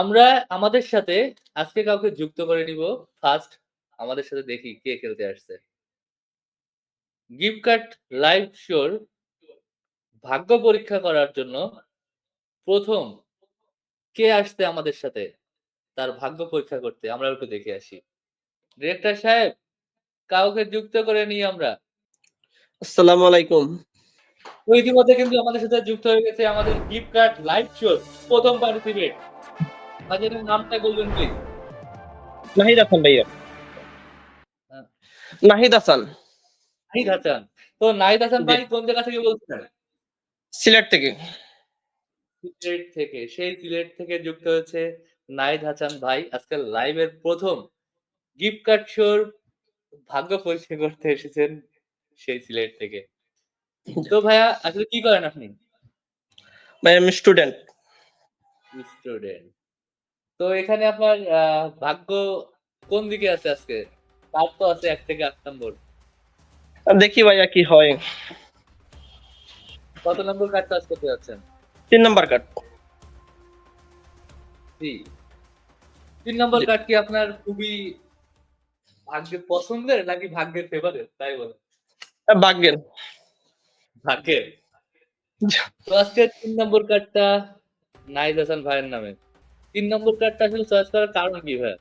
আমরা আমাদের সাথে আজকে কাউকে যুক্ত করে নিব। ফার্স্ট আমাদের সাথে দেখি কে খেলতে আসছে। গিফট কার্ড লাইভ শোর ভাগ্য পরীক্ষা করার জন্য প্রথম কে আসছে আমাদের সাথে? তার ভাগ্য পরীক্ষা করতে আমরা একটু দেখে আসি। ডিরেক্টর সাহেব কাউকে যুক্ত করে নিই আমরা। আসসালামু আলাইকুম। ইতিমধ্যে কিন্তু আমাদের সাথে যুক্ত হয়ে গেছে আমাদের গিফট কার্ড লাইভ শোর প্রথম পার্টিসিপেট। তাদের নামটা বলবেন প্লিজ। নাহিদ হাসান ভাইয়া। হ্যাঁ। নাহিদ হাসান। নাহিদ হাসান। তো নাহিদ হাসান ভাই কোন জায়গা থেকে বলছেন? সিলেট থেকে। সিলেট থেকে। সেই সিলেট থেকে যুক্ত হয়েছে নাহিদ হাসান ভাই। আজকে লাইভের ১ম গিফট কার্ড শোর ভাগ্য পরীক্ষা করতে এসেছেন সেই সিলেট থেকে। তো ভাইয়া আসলে কি করেন আপনি? ভাই আমি স্টুডেন্ট। স্টুডেন্ট। তো এখানে আপনার ভাগ্য কোন দিকে আছে আজকে? কার্ড তো আছে এক থেকে আট নম্বর। দেখি ভাইয়া কি হয়। কত নম্বর কার্ড টাচ করতে যাচ্ছেন? তিন নম্বর কার্ড। জি। তিন নম্বর। কার্ড কি আপনার খুবই ভাগ্যের পছন্দের নাকি ভাগ্যের ফেভারেট তাই বলেন? ভাগ্যের। ভাগ্যের? তো আজকে তিন নম্বর কার্ডটা নাইজ হাসান ভাইয়ের নামে। ৩ নম্বর কার্ডটা আসলে চয়েস করার কারণ কি? ভাই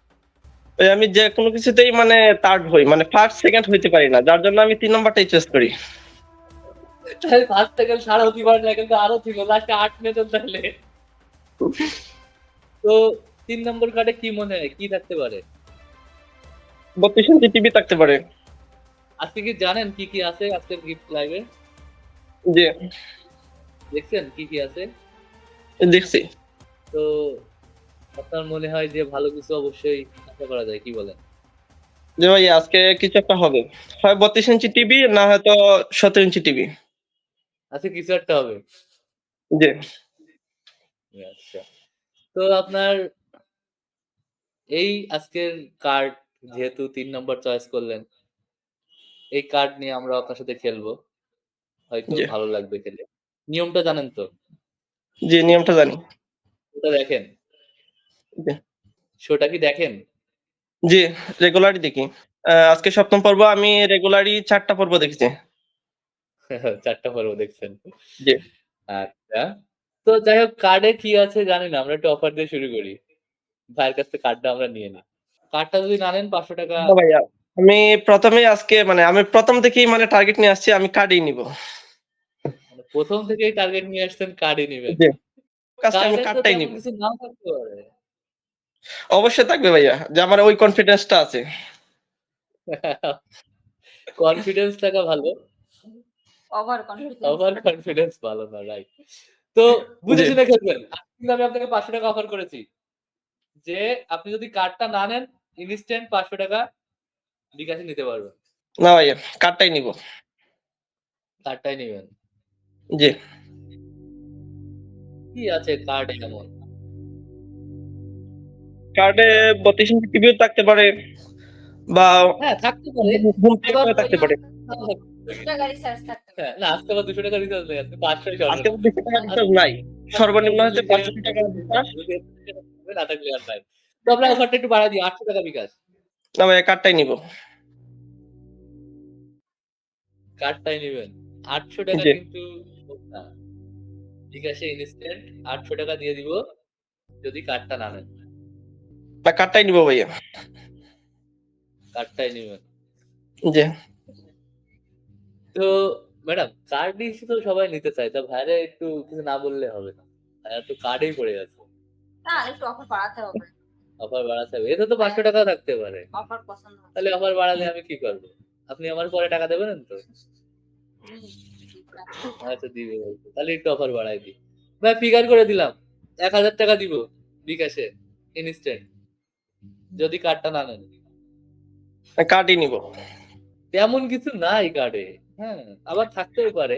আমি যেকোনো কিছুতেই মানে থার্ড হই। মানে ফার্স্ট, সেকেন্ড হইতে পারি না। যার জন্য আমি তিন নম্বরটাই চয়েস করি। ফার্স্ট, সেকেন্ড, থার্ড হতে পারে না কিন্তু আরও ছিল। লাস্টে ৮ নিতেন তাহলে। তো তিন নম্বর কার্ডে কি মনে হয় কি থাকতে পারে? ৩২ ইঞ্চি টিভি থাকতে পারে। আজকে কি জানেন কি, কি আছে আজকের গিফট লাইভে? জি। দেখছেন কি, কি আছে? দেখছি। তো আপনার মনে হয় যে ভালো কিছু অবশ্যই আশা করা যায় কি বলেন? জি ভাইয়া আজকে কিছু একটা হবে। হয় ৩২ ইঞ্চি টিভি না হয়তো ১৭ ইঞ্চি টিভি। আজকে কিছু একটা হবে। জি। আচ্ছা। তো আপনার এই আজকের কার্ড যেহেতু ৩ নম্বর চয়েস করলেন। এই কার্ড নিয়ে আমরা আপনার সাথে খেলব। হয়তো। ভালো লাগবে খেলে। নিয়মটা জানেন তো? জি, নিয়মটা জানি। ওটা দেখেন? শোটা কি দেখেন? জি, রেগুলারই দেখি। আজকে সপ্তম পর্ব আমি রেগুলারই চারটা পর্ব দেখেছি। ৪ টা পর্ব দেখছেন। জি। আচ্ছা। তো যাই হোক কার্ডে কি আছে জানি না। আমরা একটু অফার দিয়ে শুরু করি। ভাইয়ের কাছ থেকে কার্ডটা আমরা নিয়ে নিই। কার্ডটা যদি না নেন পাঁচশো টাকা ভাইয়া। আমি ১ম এই আজকে মানে আমি প্রথম থেকেই মানে টার্গেট নিয়ে আসছি আমি কার্ডই নিবো। মানে ১ম থেকেই টার্গেট নিয়ে আসছেন কার্ডই নিবেন। জি। কাজটা আমি কার্ডটাই নিবো। কিছু নাও থাকতে পারে। অবশ্যই থাকবে ভাইয়া। যে আমার ওই কনফিডেন্সটা আছে। কনফিডেন্স থাকা ভালো। Over confidence. ওভার কনফিডেন্স ভালো না, রাইট। তো বুঝে জি। শুনে খেলবেন। আজকে কিন্তু আমি আপনাকে ৳৫০০ অফার করেছি। যে আপনি যদি কার্ডটা না নেন ইনস্ট্যান্ট ৳৫০০ বিকাশে নিতে পারবেন। না ভাইয়া, কার্ডটাই নিবো। কার্ডটাই নিবেন। জি। কি আছে কার্ডে এমন? কার্ডে ৩২ ইঞ্চি টিভিও থাকতে পারে বা হ্যাঁ, থাকতে পারে। থাকতে পারে। থাকতে পারে। হ্যাঁ, না আজকে আবার ৳২০০ রিচার্জ নেই। আজকে ৫০০ সর্বনিম্ন। ২০০ টাকা নাই। সর্বনিম্ন হচ্ছে ৳৫০০ রিচার্জ। না থাকলে আর নাই। তো আমরা অফারটা একটু বাড়ায় দিই ৳৮০০ বিকাশ। না কার্ডটাই নিবো। কার্ডটাই নিবেন। ৳৮০০ জি। কিন্তু কম না। বিকাশে ইনস্ট্যান্ট ৳৮০০ দিয়ে দিব। যদি কার্ডটা না নেন। না কার্ডটাই নিবো ভাইয়া। কার্ডটাই নিবেন। জি। তো ম্যাডাম কার্ডই তো সবাই নিতে চায়। তা ভাইয়ারে একটু কিছু না বললে হবে না। ভাইয়া তো কার্ডেই পড়ে আছে। না একটু অফার বাড়াতে হবে। অফার বাড়াতে হবে। এতে তো ৳৫০০ থাকতে পারে। অফার পছন্দ। তাহলে অফার বাড়ালে আমি কি করব? আপনি আমার পরে টাকা দেবেন তো? আচ্ছা দিবে বলছে। তাহলে একটু অফার বাড়ায় দিই। ভাই ফিগার করে দিলাম। ৳১০০০ দিব বিকাশে ইনস্ট্যান্ট। যদি কার্ডটা না নেন। কার্ডই নিব তেমন কিছু নাই কার্ডে। হ্যাঁ, আবার থাকতেও পারে।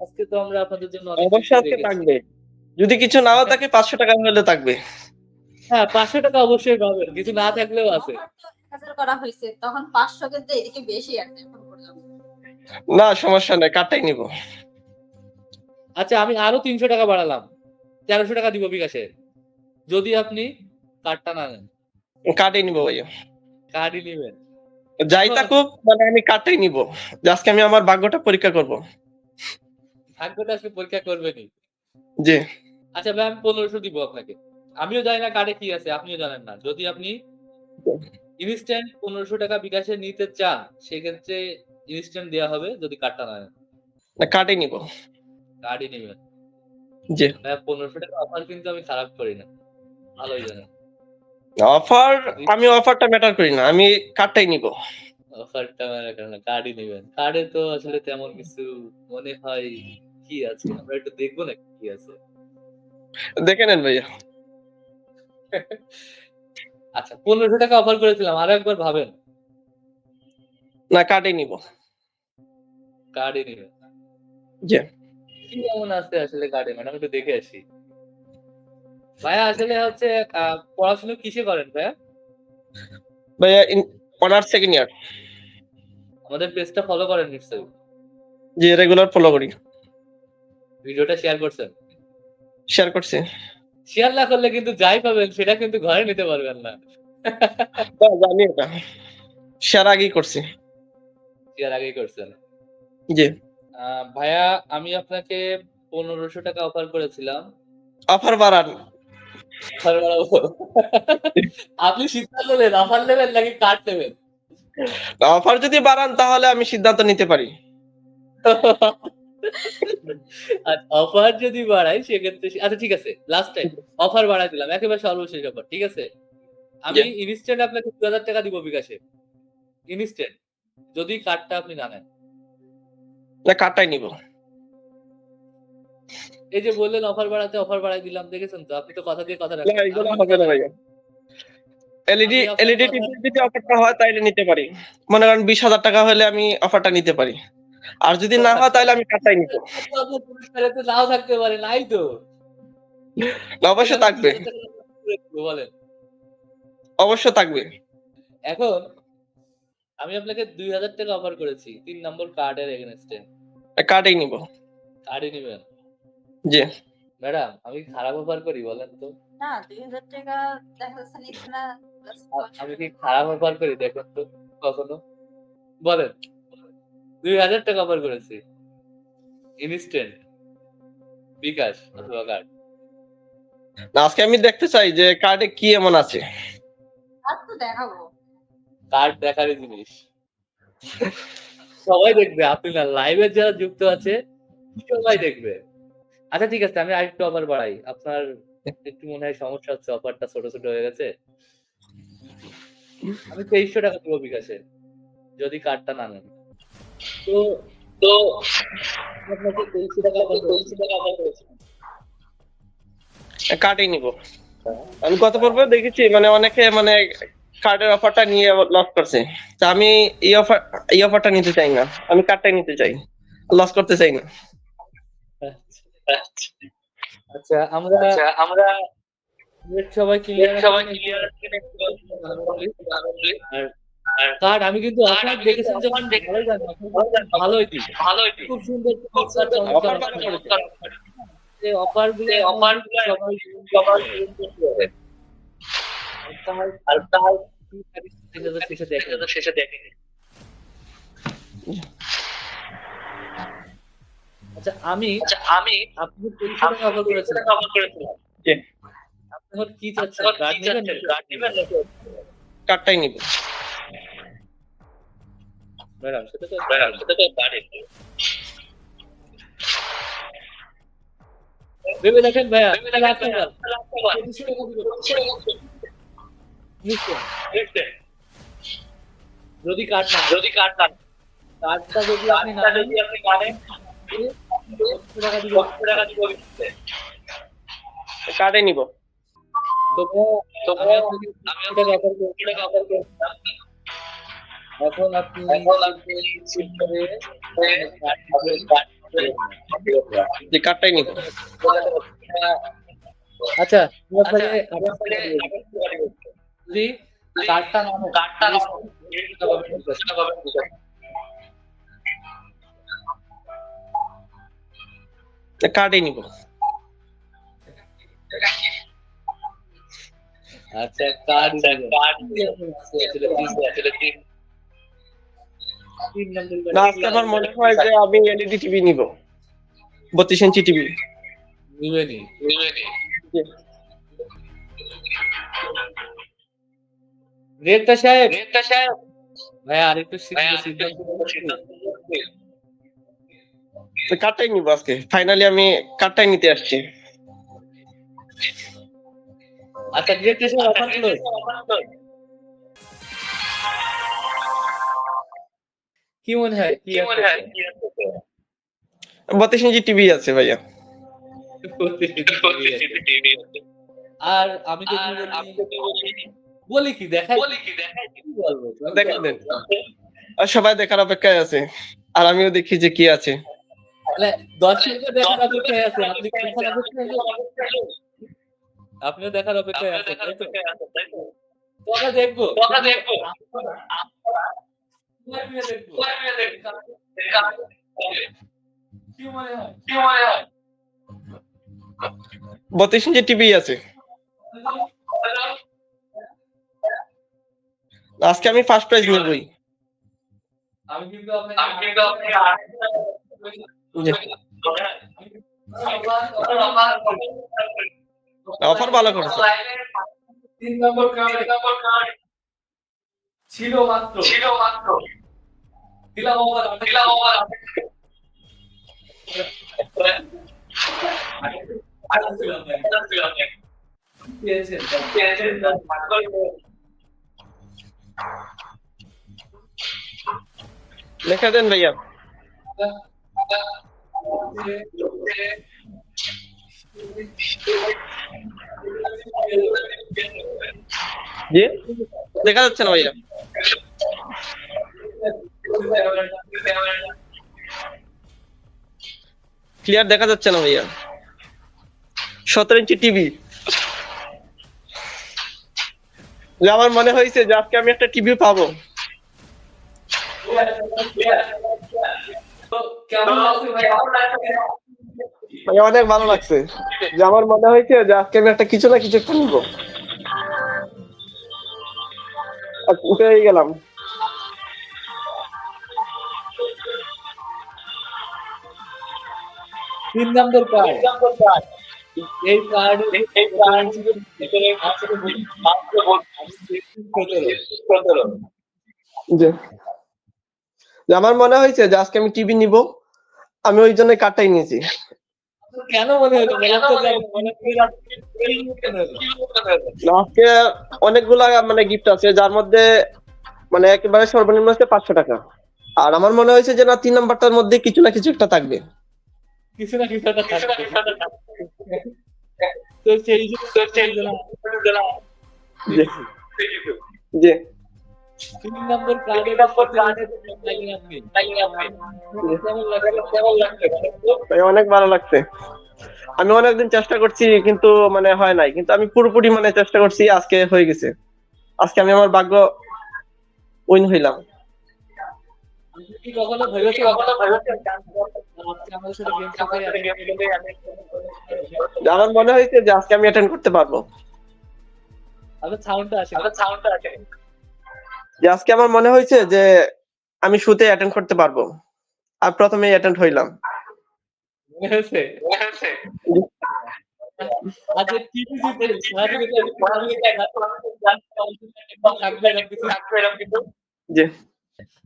আজকে তো আমরা আপনাদের জন্য অবশ্যই আজকে থাকবে। যদি কিছু নাও থাকে ৳৫০০ হলে থাকবে। হ্যাঁ, ৳৫০০ অবশ্যই পাবেন। কিছু না থাকলেও আছে। অফার তো ১০০০ করা হইছে। তখন ৫০০ কিন্তু এদিকে বেশি আছে। না সমস্যা নাই কার্ডটাই নিব আচ্ছা আমি আরও ৳৩০০ বাড়ালাম। ৳১৩০০ দিব বিকাশে। যদি আপনি কার্ডটা না নেন কার্ডই নিব ভাইয়া। কার্ডই নিবেন। যাই থাকুক মানে আমি কার্ডটাই নিব। আজকে আমি আমার ভাগ্যটা পরীক্ষা করব। ভাগ্যটা আজকে পরীক্ষা করবেনই। জি। আচ্ছা ভাই আমি পনেরোশো দিব আপনাকে। আমিও জানি না কার্ডে কি আছে আপনিও জানেন না। যদি আপনি ইনস্ট্যান্ট পনেরোশো টাকা বিকাশে নিতে চান সেক্ষেত্রে ইনস্ট্যান্ট দেওয়া হবে যদি কার্ডটা না না কার্ডই নিব। কার্ডই নেবেন। জি। ভাই পনেরোশো টাকা অফার কিন্তু আমি খারাপ করি না। ভালোই জানেন। অফার আমি অফারটা ম্যাটার করি না আমি কার্ডটাই নিব। অফারটা মানে কেন কার্ডই নেবেন। কার্ডে তো আসলে তেমন কিছু মনে হয় কি আছে? আমরা একটু দেখব না কি আছে। দেখে নেন ভাইয়া। আচ্ছা পনেরোশো টাকা অফার করেছিলাম আরও একবার ভাবেন? না কার্ডই নিব। কার্ডই নেবেন জি। কি এমন আছে আসলে কার্ডে ম্যাডাম একটু দেখে আসি। ভাইয়া আসলে হচ্ছে পড়াশোনা কিসে করেন ভাইয়া? ভাইয়া অনার্স সেকেন্ড ইয়ার আমাদের পেজটা ফলো করেন নিশ্চয়ই। জি রেগুলার ফলো করি। ভিডিওটা শেয়ার করছেন? শেয়ার করছি। শেয়ার না করলে কিন্তু যাই পাবেন সেটা কিন্তু ঘরে নিতে পারবেন না। জানি এটা শেয়ার আগেই করছি। শেয়ার আগেই করছেন। জি। ভাইয়া আমি আপনাকে পনেরোশো টাকা অফার করেছিলাম। অফার বাড়ান। আপনি সিদ্ধান্ত নেন অফার নেবেন নাকি কার্ড নেবেন? অফার যদি বাড়ান তাহলে আমি সিদ্ধান্ত নিতে পারি। অফার যদি বাড়াই সেক্ষেত্রে আচ্ছা ঠিক আছে লাস্ট টাইম অফার বাড়াই দিলাম একেবারে সর্বশেষ অফার ঠিক আছে? আমি ইনস্ট্যান্ট আপনাকে দু হাজার টাকা দিব বিকাশে ইনস্ট্যান্ট যদি কার্ডটা আপনি না নেন। কার্ডটাই নিব। এই যে বললেন অফার বাড়াতে অফার বাড়াই দিলাম দেখেছেন তো? আপনি তো কথা দিয়ে কথা রাখেন। এগুলো আমি হবে না ভাইয়া এলইডি এলইডি টিভি যদি অফারটা হয় তাহলে নিতে পারি। মনে করেন বিশ হাজার টাকা হলে আমি অফারটা নিতে পারি। আর যদি না হয় তাহলে আমি কার্ডটাই নিব। নাও থাকতে পারে নাই তো। না, অবশ্যই থাকবে। বলেন। অবশ্য থাকবে। এখন আমি আপনাকে দুই হাজার টাকা অফার করেছি। তিন নম্বর কার্ডের এগেনস্টে কার্ডেই নিব। কার্ডই নেবেন? জি। ম্যাডাম আমি খারাপ অফার করি বলেন তো? না দুই হাজার টাকা দেখা যাচ্ছে নিচ্ছে না আমি কি খারাপ অফার করি দেখুন তো কখনো? বলেন দুই হাজার টাকা অফার করেছি। ইনস্ট্যান্ট বিকাশ অথবা কার্ড না, আজকে আমি দেখতে চাই যে কার্ডে কি এমন আছে। আর তো দেখাবো। কার্ড দেখারই জিনিস। সবাই দেখবে আপনি না লাইভে যারা যুক্ত আছে সবাই দেখবে। আচ্ছা ঠিক আছে আমি আরেকটু অফার বাড়াই। আপনার একটু মনে হয় সমস্যা হচ্ছে অফারটা ছোট ছোট হয়ে গেছে। আমি তেইশশো টাকা দেবো বিকাশে যদি কার্ডটা না নেন। তো তো আপনাকে তেইশশো টাকা তেইশশো টাকা offer করেছি। কার্ডেই নিব। আমি গত পর্বে দেখেছি মানে অনেকে মানে কার্ডের অফারটা নিয়ে লস করছে। তা আমি এই অফার এই অফারটা নিতে চাই না। আমি কার্ডটাই নিতে চাই। লস করতে চাই না। আচ্ছা আমরা আমরা সবাই ক্লিয়ার সবাই ক্লিয়ার আর কার্ড আমি কিন্তু অফার দেখেছেন যখন ভালোই দিই ভালোই খুব সুন্দর অফারগুলো অফার সবাই সবাই শেষে দেখে শেষে দেখে আচ্ছা আমি আচ্ছা আমি আপনি টাকা অফার করেছিলেন অফার করেছিলাম। জি। আপনি এখন কি চাচ্ছেন? কার্ড নেবেন কার্ড নেবেন কার্ডটাই নিব। ম্যাডাম সেটা তো ম্যাডাম সেটা তো কার্ড ভেবে দেখেন ভাইয়া। যদি কার্ড না যদি কার্ড না কার্ডটা যদি আপনি না যদি আপনি দিব কার্ডে নিব। এখন আপনি যে কার্ডটাই নিব। আচ্ছা আপনাকে কার্ডটা কার্ডটা কার্ডেই নিব। আচ্ছা আজকে আমার মনে হয় যে আমি এলইডি টিভি নিব। বত্রিশ ইঞ্চি টিভি নিবেনি রেডটা সাহেব। ভাই আর একটু সিদ্ধান্ত কার্ডটাই নিব আজকে। ফাইনালি আমি কার্ডটাই নিতে আসছি। আচ্ছা অফার কি মনে হয়? কি মনে হয়? বত্রিশ ইঞ্চি টিভি আছে ভাইয়া। আর আমি যদি বলি বলি কি? দেখাই কি? বলব? দেখা দেন। আর সবাই দেখার অপেক্ষায় আছে। আর আমিও দেখি যে কি আছে। আপনিও দেখার অপেক্ষায় আছেন তাই তো? তোরা দেখব। দেখব। কি মনে বত্রিশ ইঞ্চি টিভি আছে। আজকে আমি ফার্স্ট প্রাইজ নিবই আমি কিন্তু। অফার ভালো করছে। তিন নম্বর কার্ড ছিল মাত্র। দিলাম ওভার দিলাম ওভার লেখা দেন ভাইয়া। জি? দেখা যাচ্ছে না ভাইয়া। ক্লিয়ার দেখা যাচ্ছে না ভাইয়া। সতেরো ইঞ্চি টিভি আমার মনে হয়েছে যে আজকে আমি একটা টিভি পাবো। অনেক ভালো লাগছে। যে আমার মনে হয়েছে যে আজকে আমি একটা কিছু না কিছু একটা নিবো। উঠে গেলাম। তিন নম্বর কার্ড এই কার্ড এই কার্ড আমার মনে হয়েছে যে আজকে আমি টিভি নিব। আমি ওই জন্য কার্ডটাই নিয়েছি। কেন মনে হলো? আজকে অনেকগুলা মানে গিফট আছে যার মধ্যে মানে একেবারে সর্বনিম্ন হচ্ছে পাঁচশো টাকা। আর আমার মনে হয়েছে যে না তিন নাম্বারটার মধ্যে কিছু না কিছু একটা থাকবে। কিছু না কিছু একটা থাকবে। তো সেই তো সেই জন্য জি। জি। তিন নম্বর অনেক ভালো লাগছে। আমি অনেকদিন চেষ্টা করছি কিন্তু মানে হয় নাই। কিন্তু আমি পুরোপুরি মানে চেষ্টা করছি আজকে হয়ে গেছে। আজকে আমি আমার ভাগ্য উইন হইলাম। আমার মনে হয়েছে যে আজকে আমি অ্যাটেন্ড করতে পারব। সাউন্ডটা আপনার সাউন্ডটা আসে। যে আজকে আমার মনে হয়েছে যে আমি শুতে অ্যাটেন্ড করতে পারব। আর প্রথমে অ্যাটেন্ড হইলাম। মনে হয়েছে? জি।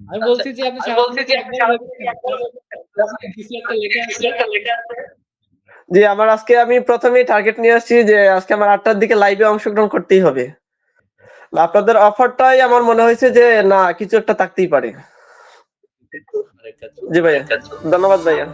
আমি বলছি যে আপনি যে আমার আজকে আমি প্রথমেই টার্গেট নিয়ে আসছি যে আজকে আমার আটটার দিকে লাইভে অংশগ্রহণ করতেই হবে। আপনাদের অফারটাই আমার মনে হয়েছে যে না কিছু একটা থাকতেই পারে। জি ভাইয়া ধন্যবাদ ভাইয়া।